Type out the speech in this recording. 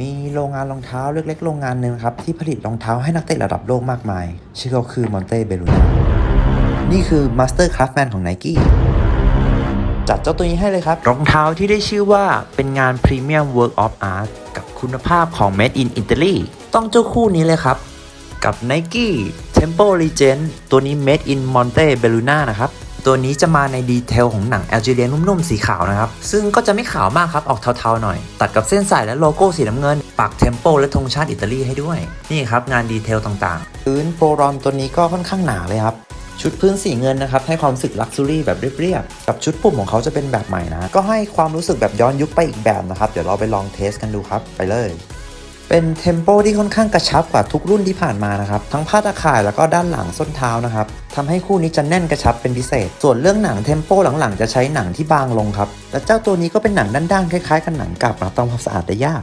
มีโรงงานรองเท้าเล็กๆโรงงานหนึ่งครับ ที่ผลิตรองเท้าให้นักเตะระดับโลกมากมาย ชื่อเขาคือมอนเต้เบลูนานี่คือ Master Craftman ของ Nike จัดเจ้าตัวนี้ให้เลยครับ รองเท้าที่ได้ชื่อว่าเป็นงาน Premium Work of Art กับคุณภาพของ Made in Italy ต้องเจ้าคู่นี้เลยครับ กับ Nike Tempo Legend ตัวนี้ Made in Monte Belluna นะครับ ตัวนี้จะมาในดีเทลของหนังแอลจีเรียนุ่มๆ สีขาวนะครับ ซึ่งก็จะไม่ขาวมากครับ ออกเทาๆหน่อย ตัดกับเส้นสายและโลโก้สีน้ำเงิน ปักเทมโปและธงชาติอิตาลีให้ด้วย นี่ครับ งานดีเทลต่างๆ พื้นโปรรอนตัวนี้ก็ค่อนข้างหนาเลยครับชุดพื้นสีเงินนะครับ ให้ความรู้สึกลักซ์รี่แบบเรียบๆ กับชุดปุ่มของเขาจะเป็นแบบใหม่นะ ก็ให้ความรู้สึกแบบย้อนยุคไปอีกแบบนะครับ เดี๋ยวเราไปลองเทสกันดูครับ ไปเลย เป็นเทมโปที่ค่อนข้างกระชับกว่าทุกรุ่นที่ผ่านมานะครับ ทั้งผ้าตะข่ายแล้วก็ด้านหลังส้นเท้านะครับทำให้คู่นี้จะแน่นกระชับเป็นพิเศษ ส่วนเรื่องหนังเทมโปหลังๆจะใช้หนังที่บางลงครับ และเจ้าตัวนี้ก็เป็นหนังด้านๆคล้ายๆ กับหนังกลับนะต้องทำความสะอาดได้ยาก